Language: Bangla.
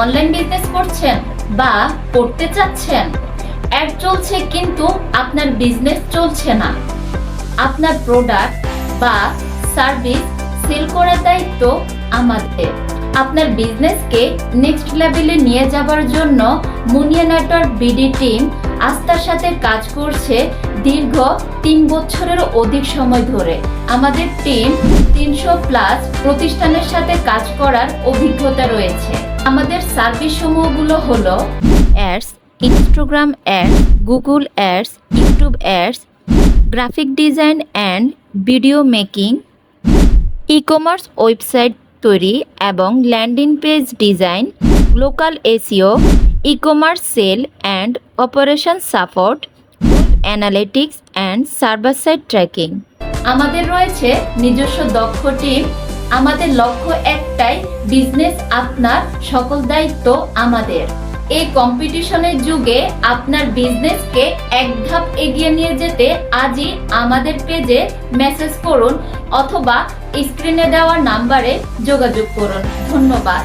অনলাইন বিজনেস করছেন বা করতে চাচ্ছেন অ্যাড চলছে কিন্তু আপনার বিজনেস চলছে না। আপনার প্রোডাক্ট বা সার্ভিস সেল করার দায়িত্ব আমাদের। আপনার বিজনেসকে নেক্সট লেভেলে নিয়ে যাবার জন্য মুনিয়া নেটওয়ার্ক বিডি টিম আস্থার সাথে কাজ করছে দীর্ঘ তিন বছরের অধিক সময় ধরে। আমাদের টিম তিনশো প্লাস প্রতিষ্ঠানের সাথে কাজ করার অভিজ্ঞতা রয়েছে। আমাদের সার্ভিস সমূহগুলো হলো ads Instagram ads Google ads YouTube ads graphic design and video making e commerce website তৈরি এবং landing page design local SEO e commerce sale and operation support analytics and server side tracking আমাদের রয়েছে নিজস্ব দক্ষ টিম আমাদের লক্ষ্য একটাই বিজনেস আপনার সকল দায়িত্ব আমাদের। এই কম্পিটিশনের যুগে আপনার বিজনেসকে এক ধাপ এগিয়ে নিয়ে যেতে আজই আমাদের পেজে মেসেজ করুন অথবা স্ক্রিনে দেওয়া নাম্বারে যোগাযোগ করুন। ধন্যবাদ।